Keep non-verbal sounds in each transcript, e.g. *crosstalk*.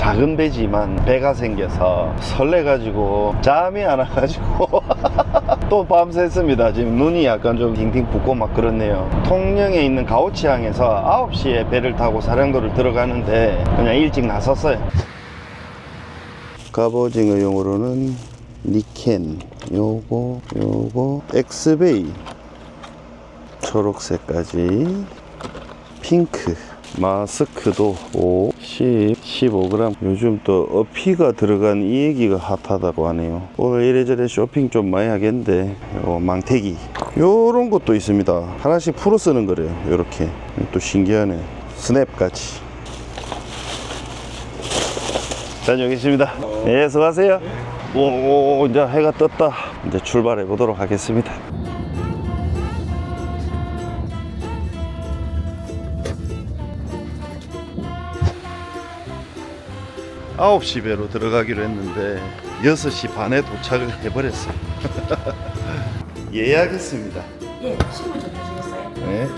작은 배지만 배가 생겨서 설레가지고 잠이 안 와가지고 *laughs* 또 밤샜습니다. 지금 눈이 약간 좀 딩딩 붓고 막 그렇네요. 통영에 있는 가오치항에서 9시에 배를 타고 사량도를 들어가는데 그냥 일찍 나섰어요. 갑오징어용으로는 니켄, 요거, 요거, 엑스베이, 초록색까지, 핑크, 마스크도 5, 10, 15g. 요즘 또 어피가 들어간 이 얘기가 핫하다고 하네요. 오늘 이래저래 쇼핑 좀 많이 하겠는데, 요 망태기. 요런 것도 있습니다. 하나씩 풀어 쓰는 거래요. 요렇게. 또 신기하네. 스냅까지. 다녀오겠습니다. 예, 수고하세요. 오, 이제 해가 떴다. 이제 출발해 보도록 하겠습니다. 9시 배로 들어가기로 했는데 6시 반에 도착을 해버렸어요. *laughs* 예약했습니다. 예, 신분 좀 주시겠어요? 네.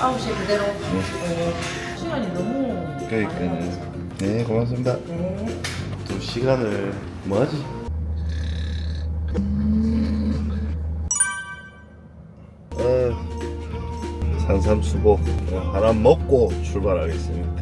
9시에 그대로. 네. 시간이 너무. 그러니까요. 네, 고맙습니다. 네. 두 시간을 뭐하지? 어, 산삼수고 하나 먹고 출발하겠습니다.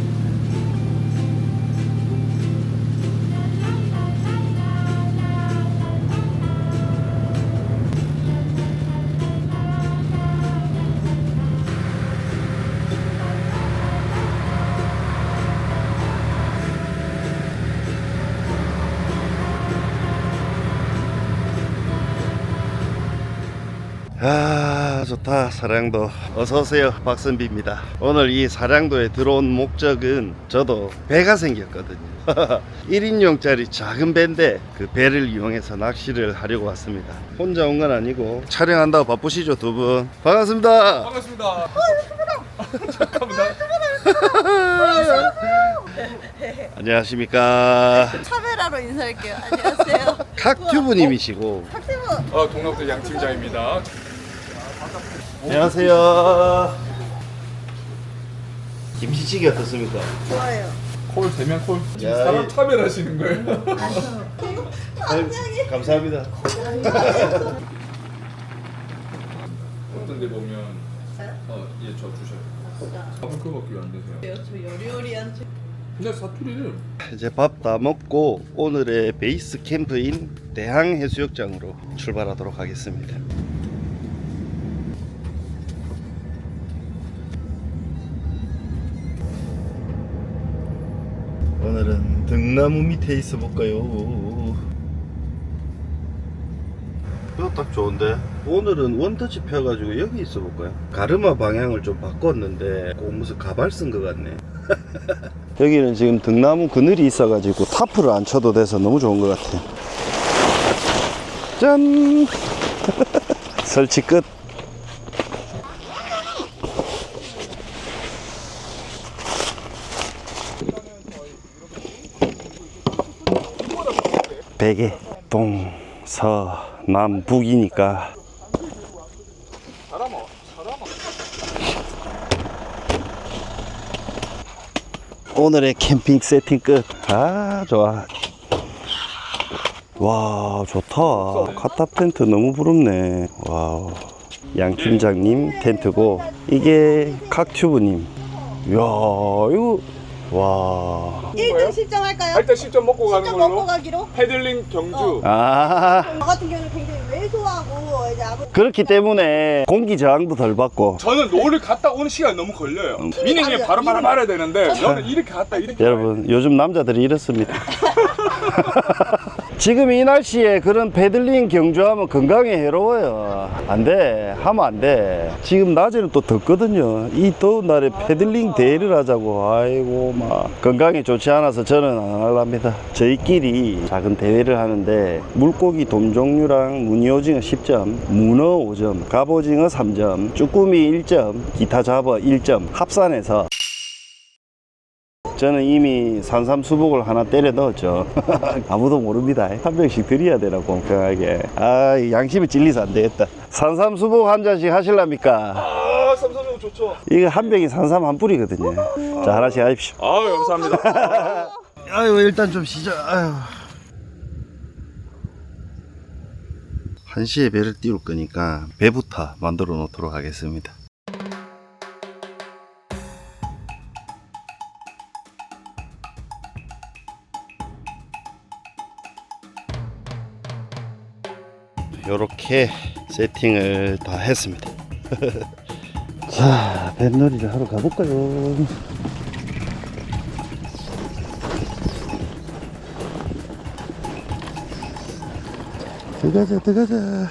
좋다 사량도. 어서오세요 박선비입니다. 오늘 이 사량도에 들어온 목적은 저도 배가 생겼거든요. *laughs* 1인용짜리 작은 배인데 그 배를 이용해서 낚시를 하려고 왔습니다. 혼자 온 건 아니고 촬영한다고 바쁘시죠 두 분? 반갑습니다. 반갑습니다. 잠깐만. 안녕하십니까? 카메라로 인사할게요. 안녕하세요. *laughs* 칵튜브님이시고. 어, 동남도 양 팀장입니다. 안녕하세요 김치찌개 어떻습니까? 좋아요. 콜 세명 콜. 지금 야, 사람 이- 차별하시는 거예요? 아유, 감사합니다 어떤 데 보면 어, 예, 저 주셔요. 밥은 그거밖에 안 되세요. 저 여리여리한 제 근데 사투리를 이제 밥 다 먹고 오늘의 베이스 캠프인 대항 해수욕장으로 출발하도록 하겠습니다. 등나무 밑에 있어 볼까요? 이거 딱 좋은데 오늘은 원터치 펴가지고 여기 있어 볼까요? 가르마 방향을 좀 바꿨는데 꼭 무슨 가발 쓴 것 같네 *laughs* 여기는 지금 등나무 그늘이 있어가지고 타프를 안 쳐도 돼서 너무 좋은 것 같아요. 짠! *laughs* 설치 끝. 베개 동, 서, 남, 북이니까 사람아, 사람아. 오늘의 캠핑 세팅 끝. 아, 좋아. 와, 좋다. 카탑 텐트 너무 부럽네. 와우. 양 팀장님 텐트고, 이게 칵튜브님. 이야, 이거, 와. 1등 실정할까요? 일단 10점 먹고 가는 실정 걸로. 먹고 가기로. 패들링 경주. 아, 저 같은 경우는 굉장히 왜소하고 이제 아무 그렇기 때문에 공기 저항도 덜 받고. 저는 롤을 갔다 오는 시간이 너무 걸려요. 미닝에 바로 바로 말아야 되는데 너는 이렇게 갔다 이렇게. 여러분, 요즘 남자들이 이렇습니다. *laughs* 지금 이 날씨에 그런 패들링 경주하면 건강에 해로워요. 안 돼. 하면 안 돼. 지금 낮에는 또 덥거든요. 이 더운 날에 패들링 대회를 하자고. 아이고, 막. 건강에 좋지 않아서 저는 안 할랍니다. 저희끼리 작은 대회를 하는데 물고기 돔 종류랑 무늬오징어 10점, 문어 5점, 갑오징어 3점, 쭈꾸미 1점, 기타 잡어 1점 합산해서 저는 이미 산삼수복을 하나 때려 넣었죠. *laughs* 아무도 모릅니다. 한 병씩 드려야 되나 공평하게. 아, 이 양심이 찔리서 안 되겠다. 산삼수복 한 잔씩 하실랍니까? 아 삼삼육 좋죠. 이거 한 병이 산삼 한 뿌리거든요. 자, 하나씩 하십시오. 아 감사합니다. *laughs* 아유, 일단 좀 쉬자. 아유. 한시에 배를 띄울 거니까 배부터 만들어 놓도록 하겠습니다. 이렇게 세팅을 다 했습니다. *laughs* 자, 뱃놀이를 하러 가볼까요? 들어가자, 들어가자.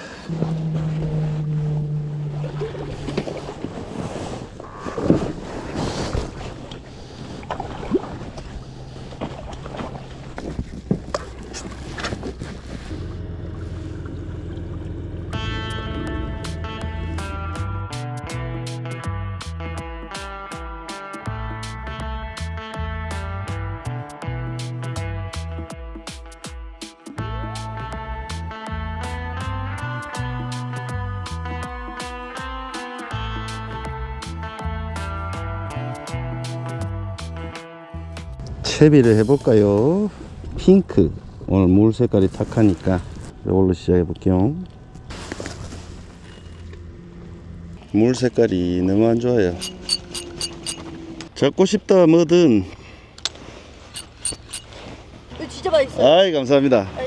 채비를 해볼까요? 핑크. 오늘 물 색깔이 탁하니까 이걸로 시작해 볼게요. 물 색깔이 너무 안 좋아요. 잡고 싶다 뭐든. 진짜 맛있어요. 아이 감사합니다. 아, 이-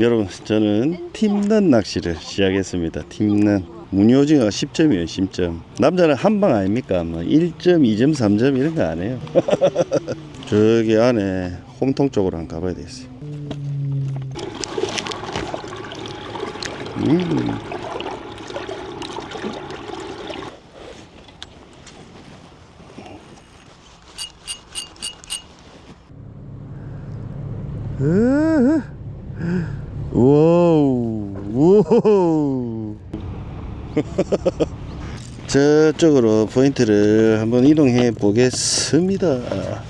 이- 여러분 저는 팀런 낚시를 시작했습니다. 팀런. 무늬오징어가 10점이에요 10점. 남자는 한 방 아닙니까? 뭐 1점, 2점, 3점 이런 거 안 해요. 저기 안에 홈통 쪽으로 한번 가봐야 되겠어요. 음. 으, 와우, 우호호. *laughs* 저쪽으로 포인트를 한번 이동해 보겠습니다. 따라라.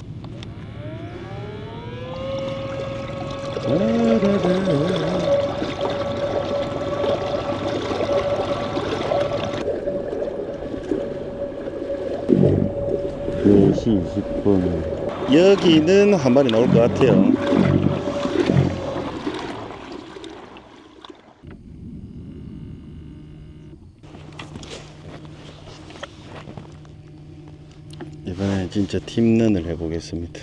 네시 20분. 여기는 한 마리 나올 것 같아요. 이번에 진짜 팀런을 해보겠습니다.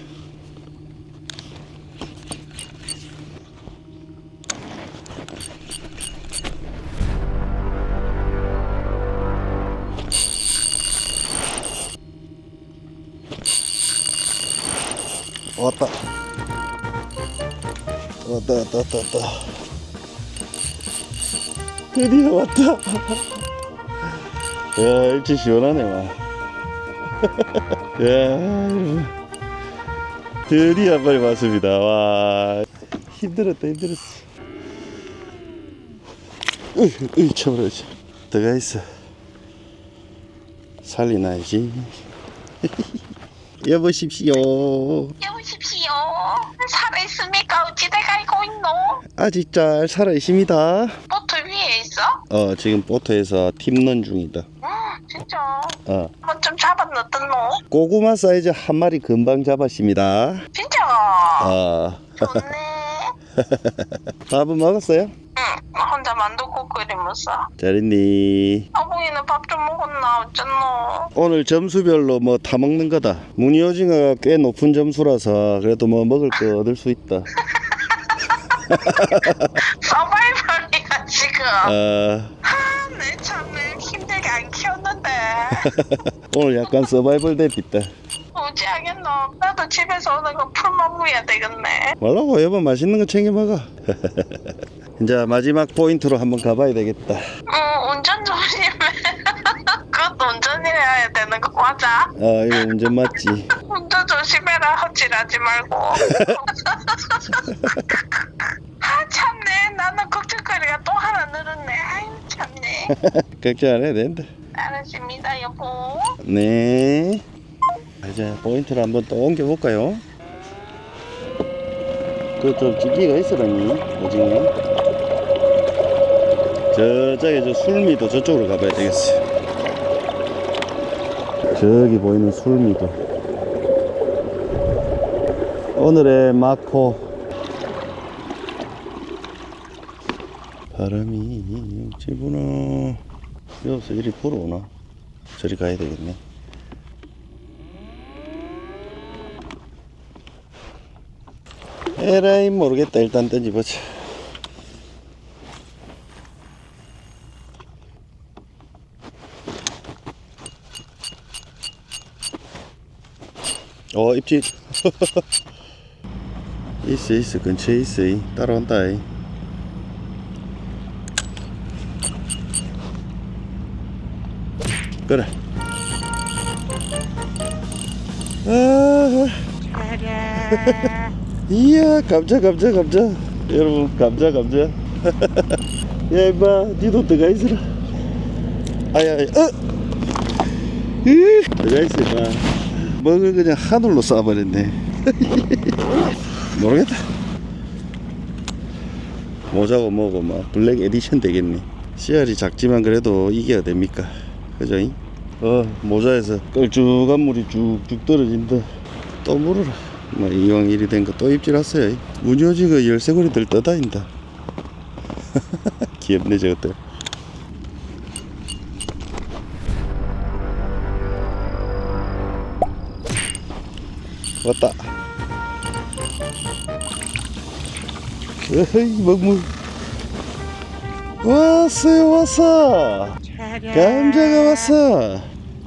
왔다. 왔다, 왔다, 왔다, 왔다. 드디어 왔다. *laughs* 야, 일찍 시원하네, 와. *laughs* 야, 여러분. 드디어 한 마리 왔습니다. 와, 힘들었다, 힘들었어. 으이, 으이, 쳐버려지. 들어가 있어. 살리나야지. *laughs* 여보십시오. 여보십시오. 살아있습니까? 어찌돼 갈고 있노? 아직 잘 살아있습니다. 보트 위에 있어? 어, 지금 보트에서 팀런 중이다. 응, 진짜. 어, 뭐좀 잡았노던노? 고구마 사이즈 한 마리 금방 잡았습니다. 진짜. 어, 좋네. *laughs* 밥은 먹었어요? 응, 혼자 만두 국 끓이면서. 잘했니? 어머니는 밥 좀 먹었나? 어쨌노? 오늘 점수별로 뭐 다 먹는 거다. 무늬 오징어가 꽤 높은 점수라서 그래도 뭐 먹을 거 얻을 수 있다. *laughs* 서바이벌이야, 지금. 어, 아, 내 키웠는데. *laughs* 오늘 약간 서바이벌 대 있다. 어찌 하겠노? 나도 집에서 오는 거 풀만 무야 되겠네. 말라고 여보 맛있는 거 챙겨 먹어. *laughs* 이제 마지막 포인트로 한번 가봐야 되겠다. 응, 운전 조심해. 그것도 운전해야 되는 거 맞아? 아 이거 운전 맞지? *laughs* 운전 조심해라 헛질하지 말고 아 참네 나는 걱정거리가 또 하나 늘었네 아유 참네 걱정 안 해도 된다. 알았습니다 여보. 네. 이제 포인트를 한번 또 옮겨 볼까요? 그좀 찌기가 있으라니 오징어. 저쪽에 저 술미도 저쪽으로 가봐야 되겠어요. 저기 보이는 술미도. 오늘의 마코. 바람이 영지구나 여기서 이리 보러 오나? 저리 가야 되겠네. 에라이 모르겠다. 일단 던져보자. 어 입질. *laughs* 있어 있어. 근처에 있어. 이. 따라온다. 이. 그래. 아, *laughs* 이야 감자 감자 감자. 여러분 감자 감자. *laughs* 야 임마 니도 들어가 있으라. 아야 아야 어? 으, 들어가 있어 임마. 먹을 그냥 하늘로 쏴버렸네. *laughs* 모르겠다. 모자고 뭐고 막 블랙 에디션 되겠네. 씨알이 작지만 그래도 이겨야 됩니까 그죠? 어 모자에서 걸쭉한 물이 쭉쭉 떨어진다. 또 물어라. 뭐 이왕 일이 된 거 또 입질했어요 무녀지가 열쇠고리들 떠다닌다. *laughs* 귀엽네 저것들. 왔다. 에이 먹물. 왔어요 왔어 감자가 왔어.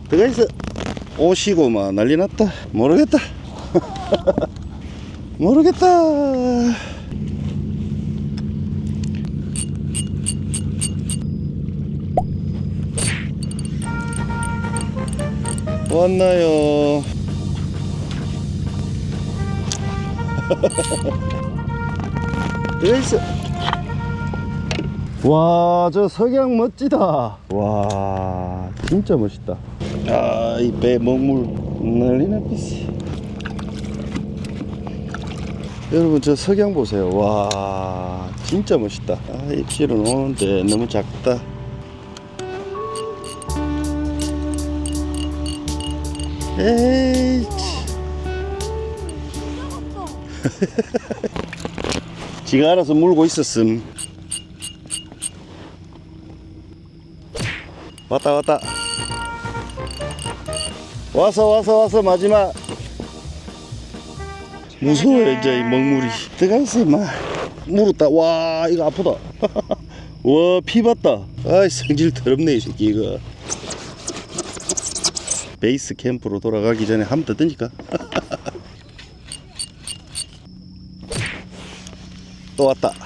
들어가 있어. 오시고 막 난리 났다. 모르겠다. *laughs* 모르겠다. 왔나요? *laughs* 들어가 있어 와, 저 석양 멋지다. 와, 진짜 멋있다. 아, 이 배 먹물 난리나 비씨. 여러분, 저 석양 보세요. 와, 진짜 멋있다. 아, 입질은 오는데 너무 작다. 에이, *laughs* 지가 알아서 물고 있었음. 왔다 왔다. 와서 와서 와서 마지막. 무서워 이제 이 먹물이. 들어가있어 임마. 물었다. 와 이거 아프다. *laughs* 와 피 봤다. 아이 성질 더럽네 이 새끼 이거. 베이스 캠프로 돌아가기 전에 한 번 더 던질까. 또 왔다. *laughs*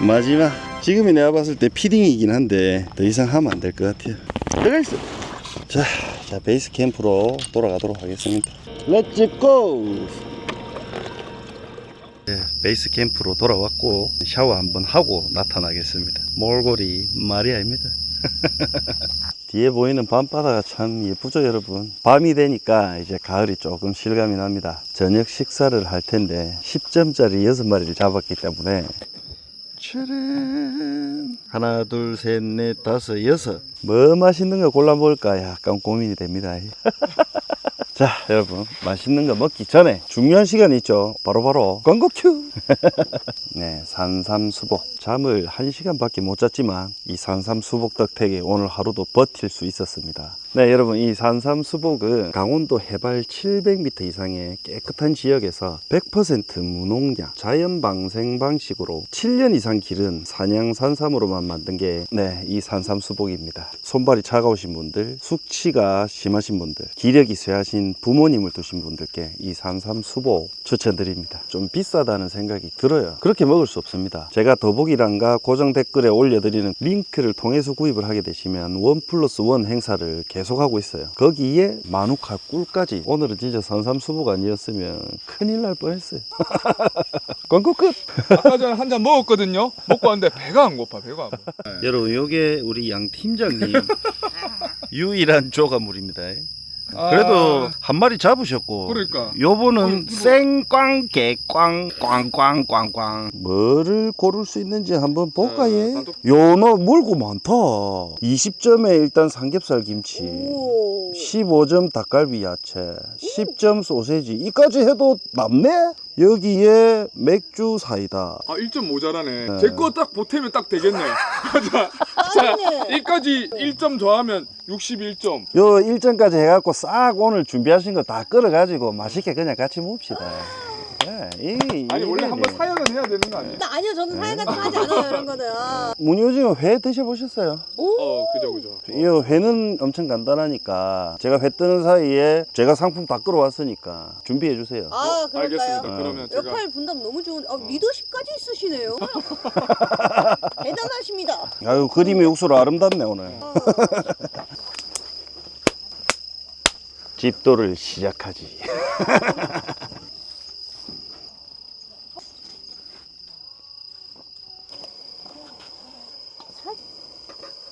마지막 지금이 내가 봤을 때 피딩이긴 한데 더 이상 하면 안 될 것 같아요. 들어가 있어 자, 자 베이스 캠프로 돌아가도록 하겠습니다. 렛츠 고 네, 베이스 캠프로 돌아왔고 샤워 한번 하고 나타나겠습니다. 몰골이 말이 아닙니다. *laughs* 뒤에 보이는 밤바다가 참 예쁘죠 여러분? 밤이 되니까 이제 가을이 조금 실감이 납니다. 저녁 식사를 할 텐데 10점짜리 6마리를 잡았기 때문에 짜란 하나 둘 셋 넷 다섯 여섯. 뭐 맛있는 거 골라 먹을까? 약간 고민이 됩니다 *laughs* 자 여러분 맛있는 거 먹기 전에 중요한 시간이 있죠 바로바로 광고 큐 *laughs* 네, 산삼수복. 잠을 한시간밖에 못 잤지만 이 산삼수복 덕택에 오늘 하루도 버틸 수 있었습니다. 네, 여러분 이 산삼수복은 강원도 해발 700m 이상의 깨끗한 지역에서 100% 무농약, 자연 방생 방식으로 7년 이상 기른 산양 산삼으로만 만든 게 네, 이 산삼수복입니다. 손발이 차가우신 분들, 숙취가 심하신 분들, 기력이 쇠하신 부모님을 두신 분들께 이 산삼수복 추천드립니다. 좀 비싸다는 생각이 들어요. 그렇게 먹을 수 없습니다. 제가 더보기란과 고정 댓글에 올려드리는 링크를 통해서 구입을 하게 되시면 원 플러스 원 행사를 계속하고 있어요. 거기에 마누카 꿀까지 오늘은 진짜 산삼수복 아니었으면 큰일 날 뻔했어요. *laughs* 광고 끝! 아까 전에 한 잔 먹었거든요. 먹고 왔는데 배가 안 고파. 배가 안 고파. 여러분 요게 우리 양 팀장님 유일한 조가물입니다. 그래도 한 마리 잡으셨고 그러니까. 요번은 생꽝 개 꽝 꽝꽝꽝꽝 뭐를 고를 수 있는지 한번 볼까 네, 얘 단독- 요너 물고 많다 20점에 일단 삼겹살 김치 오. 15점 닭갈비 야채 10점 소세지 이까지 해도 남네 여기에 맥주 사이다 아 1점 모자라네. 네. 제거 딱 보태면 딱 되겠네. *laughs* 자, 자 맞네. 여기까지 1점 더하면 61점. 요 일정까지 해갖고 싹 오늘 준비하신 거 다 끌어가지고 맛있게 그냥 같이 묵시다 예, 이, 아니 원래 이래야지. 한번 사연은 해야 되는 거 아니에요? 나 아니요 저는 사연 같은 거 하지 않아요 이런 거는. *laughs* 아. 문효징어 회 드셔보셨어요? 오. 어 그죠 그죠. 이 회는 엄청 간단하니까 제가 회 뜨는 사이에 제가 상품 다 끌어왔으니까 준비해 주세요. 아 그럴까요? 알겠습니다. 어. 그러면 제가 역할 분담 너무 좋은. 아, 리더십까지 있으시네요. *laughs* 대단하십니다. 아유 그림의 육수로 아름답네 오늘. 어. *laughs* 집도를 시작하지.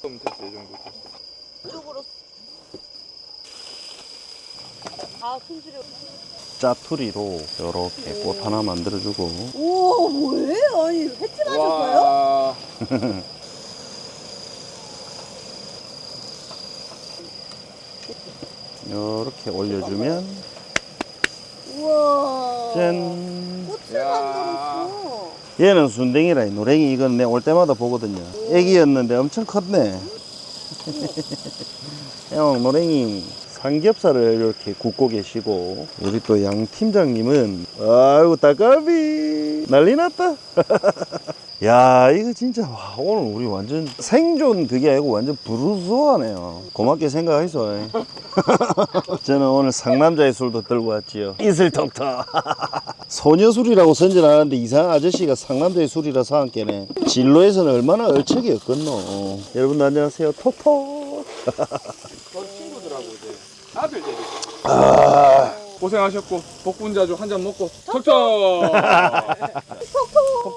좀 됐어 이 정도. 됐어. 이쪽으로. 아 손질을. 짜투리로 이렇게 꽃 하나 만들어주고 오 뭐예요? 아니 횟집 하셨어요? *laughs* 와. 이렇게 올려주면 우와. 짠. 꽃을 야. 만들었어. 얘는 순댕이라 이 노랭이 이건 내 올 때마다 보거든요. 애기였는데 엄청 컸네. *laughs* 형 노랭이 삼겹살을 이렇게 굽고 계시고 우리 또 양 팀장님은 아이고 닭갈비 난리 났다. *laughs* 야 이거 진짜 와, 오늘 우리 완전 생존 그게 아니고 완전 부르스하네요. 고맙게 생각하이소. *laughs* 저는 오늘 상남자의 술도 들고 왔지요. 이슬 톡톡. *laughs* 소녀술이라고 선전하는데 이상한 아저씨가 상남자의 술이라 사한께네 진로에서는 얼마나 얼척이었겠노 여러분 안녕하세요 이제 아들 데리고. 고생하셨고 복분자주 한 잔 먹고 톡톡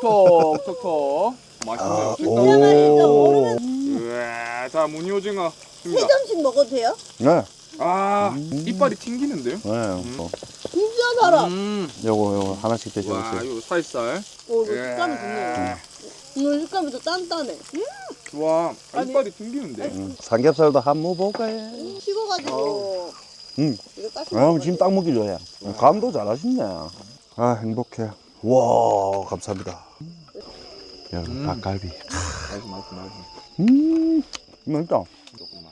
톡톡 톡톡 맛있네요. 진짜 맛있다. 모르면 우와, 자 무늬오징어 세 줍니다. 점씩 먹어도 돼요? 네, 아 이빨이 튕기는데요? 네 어, 진짜 달아. 음. 요거 요거 하나씩 와 드셔보세요 이거 살살. 오 이거 예. 식감이 좋네요. 이거 식감이 더 단단해. 음, 와 아, 아니. 이빨이 튕기는데. 음, 삼겹살도 한무 볼까요? 식어가지고. 음. 이거 따시 아 지금 딱 먹기 좋아요 감도 잘하시네 아 행복해 와 감사합니다 여러분 음. 닭갈비 맛있어 맛있어 맛있어. 음 맛있다 조금만.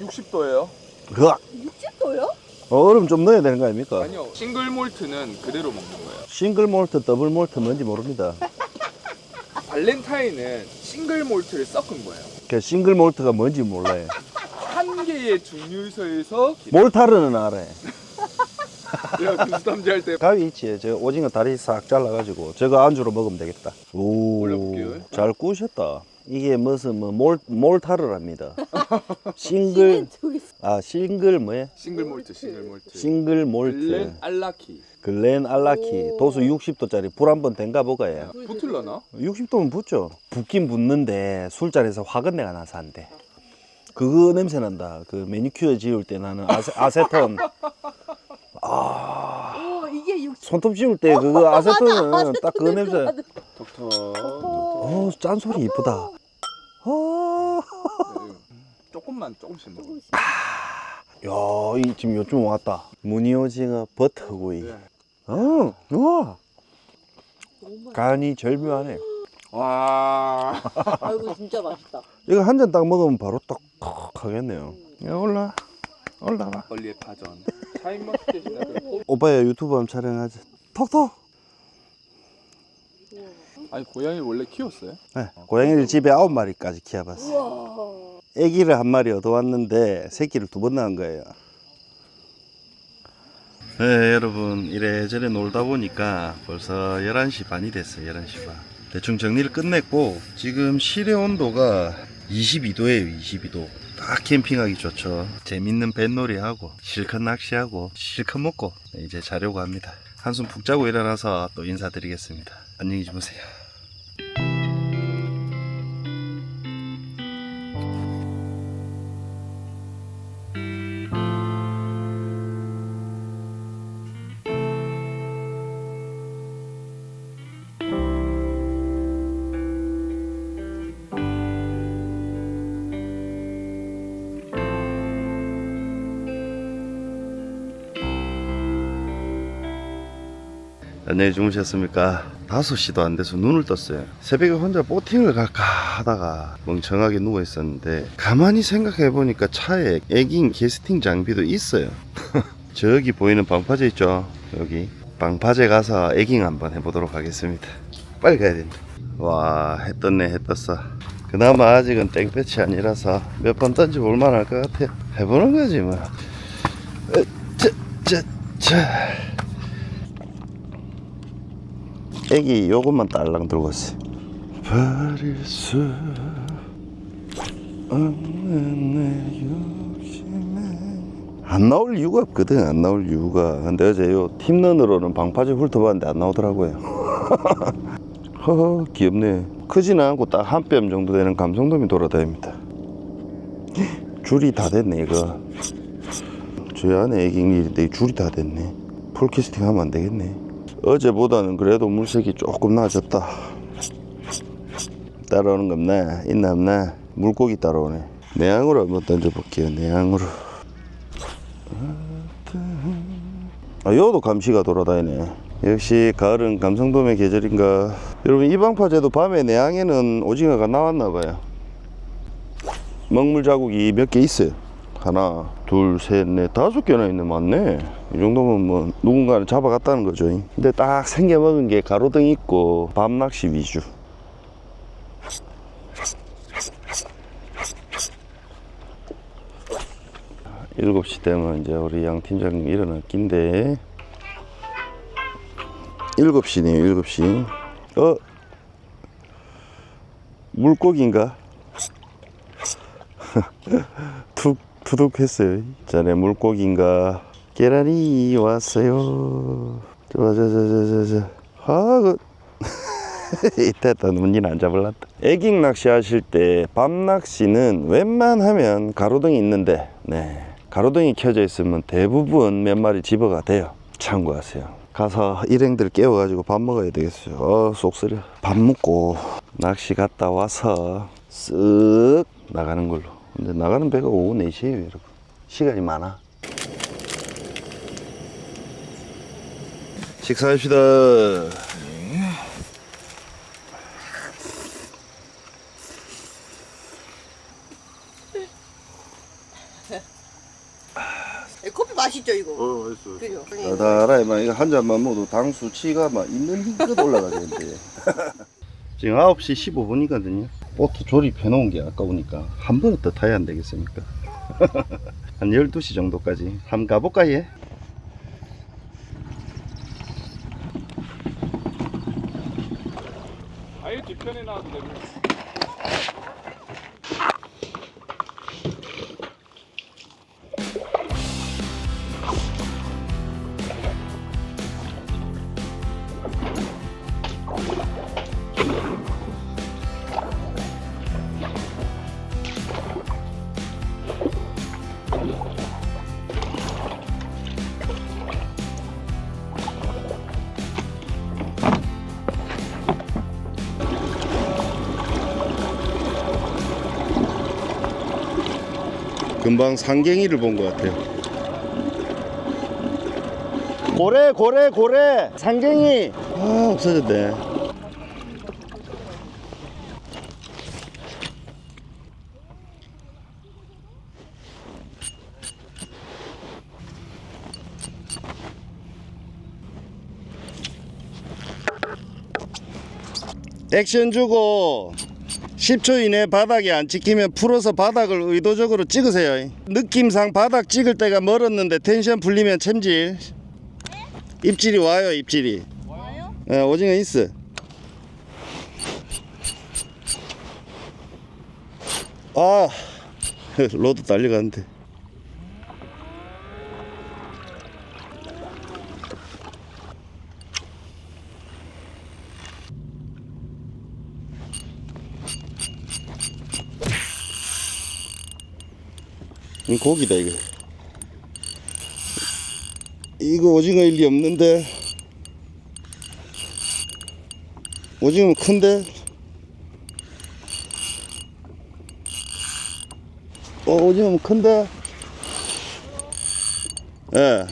60도예요? 으악 60도요? 얼음 좀 넣어야 되는 거 아닙니까? 아니요. 싱글 몰트는 그대로 먹는 거예요. 싱글 몰트 더블 몰트 뭔지 모릅니다 *laughs* 발렌타인은 싱글 몰트를 섞은 거예요. 그 싱글 몰트가 뭔지 몰라요 한 개의 증류소에서 몰타르는 알아요 *laughs* 내가 군수담지 할때 가위 있지. 저 오징어 다리 싹 잘라가지고 저거 안주로 먹으면 되겠다. 오, 올려볼게요. 잘 구우셨다. 이게 무슨 뭐 몰, 몰타르랍니다. 싱글 *laughs* 시멘트 아 싱글 뭐예? 싱글 몰트, 싱글 몰트. 싱글 글렌 몰트. 알라키. 글렌 알라키 오. 도수 60도짜리 불 한번 댕가 보가요. 붙을라나? 60도면 붙죠. 붙긴 붙는데 술자리에서 화근내가 나서 안 돼. 그거 냄새 난다. 그 매니큐어 지울 때 나는 아세, 아세톤. 오 이게 60. 손톱 지울 때 그거 아세톤은 딱 그 냄새. 톡톡. 어, 짠소리 이쁘다. 어. 네, 조금만 조금씩 먹어. 야, 이 지금 요즘 왔다. 무늬오징어 버터구이. 네. 어, 우와. 간이 절묘하네. 와. *laughs* 아이고 진짜 맛있다. 이거 한 잔 딱 먹으면 바로 딱 하겠네요. 야, 올라. 올라와. 막걸리의 파전. 오빠야 유튜브 한번 촬영하자. 톡톡. 아니 고양이 원래 키웠어요? 네, 고양이를 집에 아홉 마리까지 키워봤어. 우와. 아기를 한 마리 얻어왔는데 새끼를 두 번 낳은 거예요. 네, 여러분 이래저래 놀다 보니까 벌써 11시 반이 됐어요. 11시 반. 대충 정리를 끝냈고 지금 실내 온도가 22도예요. 22도. 딱 캠핑하기 좋죠. 재밌는 뱃놀이 하고 실컷 낚시하고 실컷 먹고 네, 이제 자려고 합니다. 한숨 푹 자고 일어나서 또 인사드리겠습니다. 안녕히 주무세요. 안녕히 주무셨습니까? 5시도 안 돼서 눈을 떴어요. 새벽에 혼자 보팅을 갈까 하다가 멍청하게 누워 있었는데 가만히 생각해 보니까 차에 애깅 캐스팅 장비도 있어요. *laughs* 저기 보이는 방파제 있죠? 여기 방파제 가서 애깅 한번 해보도록 하겠습니다. 빨리 가야 된다. 와, 해 떴어. 그나마 아직은 땡볕이 아니라서 몇 번 던져 볼 만 할 것 같아요. 해보는 거지 뭐. 어, 자, 자, 자. 애기 요것만 딸랑 들고 왔어. 버릴 수 없는 내 욕심에 안 나올 이유가 없거든. 안 나올 이유가. 근데 어제 요 팀런으로는 방파제 훑어봤는데 안 나오더라고요. *laughs* 허허 귀엽네. 크지는 않고 딱 한 뼘 정도 되는 감성돔이 돌아다닙니다. 줄이 다 됐네 이거. 저 안에 이 줄이 다 됐네. 풀캐스팅 하면 안 되겠네. 어제보다는 그래도 물색이 조금 나아졌다. 따라오는 거 없나? 있나 없나? 물고기 따라오네. 내양으로 한번 던져볼게요. 내양으로. 아, 여도 감시가 돌아다니네. 역시 가을은 감성돔의 계절인가. 여러분 이 방파제도 밤에 내양에는 오징어가 나왔나 봐요. 먹물 자국이 몇 개 있어요. 하나, 둘, 셋, 넷, 다섯 개나 있네. 맞네. 이 정도면 뭐 누군가는 잡아갔다는 거죠. 근데 딱 생겨 먹은 게 가로등 있고 밤 낚시 위주. 일곱 시 되면 이제 우리 양 팀장님 일어날 낀데 일곱 시네요. 일곱 시. 어? 물고기인가? *laughs* 툭 투둑했어요. 자네 물고기인가? 계란이 왔어요. 저저저저저 아 그. *laughs* 이때다 문진 안 잡을랐다. 애깅 낚시 하실 때 밤 낚시는 웬만하면 가로등이 있는데, 네 가로등이 켜져 있으면 대부분 몇 마리 집어가 돼요. 참고하세요. 가서 일행들 깨워가지고 밥 먹어야 되겠어요. 어, 속 쓰려. 밥 먹고 낚시 갔다 와서 쓱 나가는 걸로. 근데 나가는 배가 오후 4시에요, 여러분. 시간이 많아. 식사합시다. 커피 맛있죠 이거? 어, 맛있어. 그죠? 달달해. 막 이거 한 잔만 먹어도 당 수치가 막 있는 힘껏 올라가겠는데. *laughs* 지금 9시 15분이거든요. 보트 조립해 놓은 게 아까우니까 한 번은 더 타야 안 되겠습니까? *laughs* 한 12시 정도까지 한번 가볼까, 예? 아예 뒤편에 놔도 됩니다. 금방 상갱이를 본 것 같아요. 고래, 고래, 고래! 상갱이! 아, 없어졌네. 액션 주고 10초 이내 바닥이 안 찍히면 풀어서 바닥을 의도적으로 찍으세요. 느낌상 바닥 찍을 때가 멀었는데 텐션 풀리면 챔질. 입질이 와요, 입질이. 와요? 예, 오징어 있어. 아, *laughs* 로드 달려가는데. 이 고기다 이거. 이거 오징어 일리 없는데. 오징어 큰데? 어, 오징어 큰데? 예.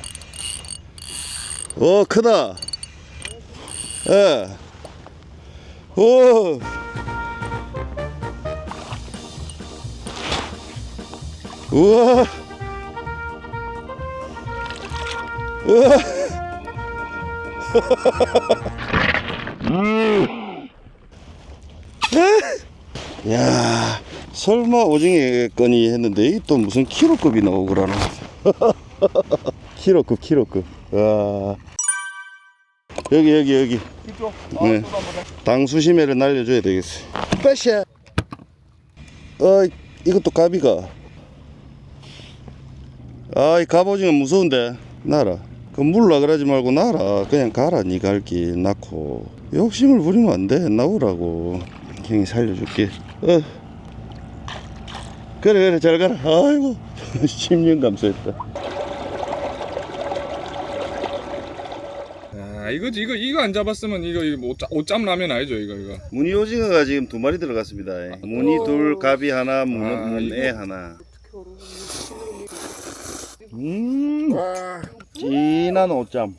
어, 크다. 예. 오. 우와. 우와. 음. *laughs* 야, 설마 오징어 건이 했는데 이또 무슨 키로급이 나오고 그러나. *laughs* 키로급, 키로급. 와. 여기, 여기, 여기. 이쪽. 네. 당수심해를 날려줘야 되겠어. 빠샤. 어, 이것도 가비가. 아, 이 갑오징어 무서운데. 나라. 그 물라 그러지 말고 나라. 그냥 가라, 니 갈길 낳고. 욕심을 부리면 안 돼. 나오라고. 형이 살려줄게. 어. 그래, 그래, 잘 가라. 아이고. *laughs* 10년 감수했다. 아 이거지 이거 이거 안 잡았으면 이거 이거 뭐 오짬 라면 아니죠 이거 이거. 무늬 오징어가 지금 두 마리 들어갔습니다. 무늬 둘, 가비 하나, 문, 아, 이거. 하나. 음, 진한 오짬.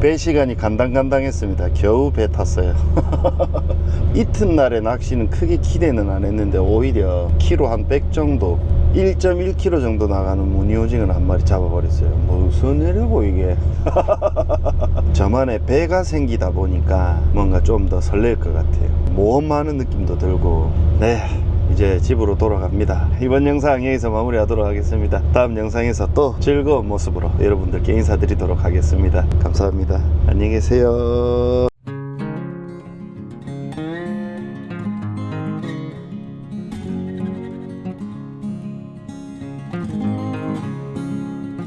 배 시간이 간당간당했습니다. 겨우 배 탔어요. *laughs* 이튿날에 낚시는 크게 기대는 안 했는데 오히려 키로 한 100 정도 1.1kg 정도 나가는 무늬오징어를 한 마리 잡아버렸어요. 무슨 일이고 이게. *laughs* 저만의 배가 생기다 보니까 뭔가 좀 더 설렐 것 같아요. 모험하는 느낌도 들고 네 이제 집으로 돌아갑니다. 이번 영상 여기서 마무리하도록 하겠습니다. 다음 영상에서 또 즐거운 모습으로 여러분들께 인사드리도록 하겠습니다. 감사합니다. 안녕히 계세요.